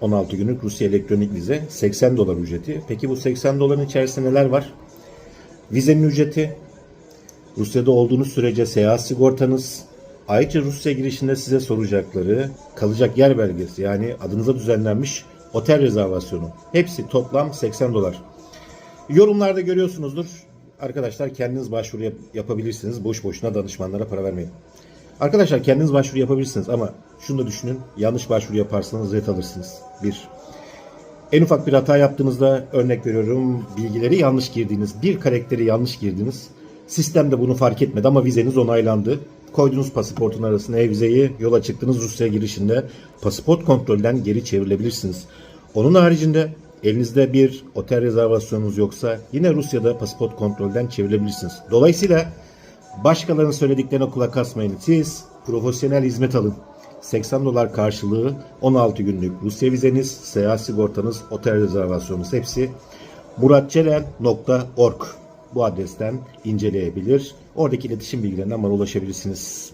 16 günlük Rusya elektronik vize 80 dolar ücreti. Peki bu 80 doların içerisinde neler var? Vizenin ücreti, Rusya'da olduğunuz sürece seyahat sigortanız, ayrıca Rusya girişinde size soracakları kalacak yer belgesi yani adınıza düzenlenmiş otel rezervasyonu. Hepsi toplam 80 dolar. Yorumlarda görüyorsunuzdur. Arkadaşlar kendiniz başvuru yap- yapabilirsiniz. Boş boşuna danışmanlara para vermeyin. Arkadaşlar kendiniz başvuru yapabilirsiniz ama şunu da düşünün. Yanlış başvuru yaparsanız ret alırsınız. Bir. En ufak bir hata yaptığınızda örnek veriyorum bilgileri yanlış girdiğiniz, bir karakteri yanlış girdiniz. Sistem de bunu fark etmedi ama vizeniz onaylandı. Koydunuz pasaportun arasına e-vizeyi, yola çıktınız Rusya girişinde pasaport kontrolden geri çevrilebilirsiniz. Onun haricinde elinizde bir otel rezervasyonunuz yoksa yine Rusya'da pasaport kontrolden çevrilebilirsiniz. Dolayısıyla başkalarının söylediklerine kulak asmayın. Siz profesyonel hizmet alın. 80 dolar karşılığı 16 günlük Rusya vizeniz, seyahat sigortanız, otel rezervasyonunuz hepsi muratcelen.org bu adresten inceleyebilir. Oradaki iletişim bilgilerinden bana ulaşabilirsiniz.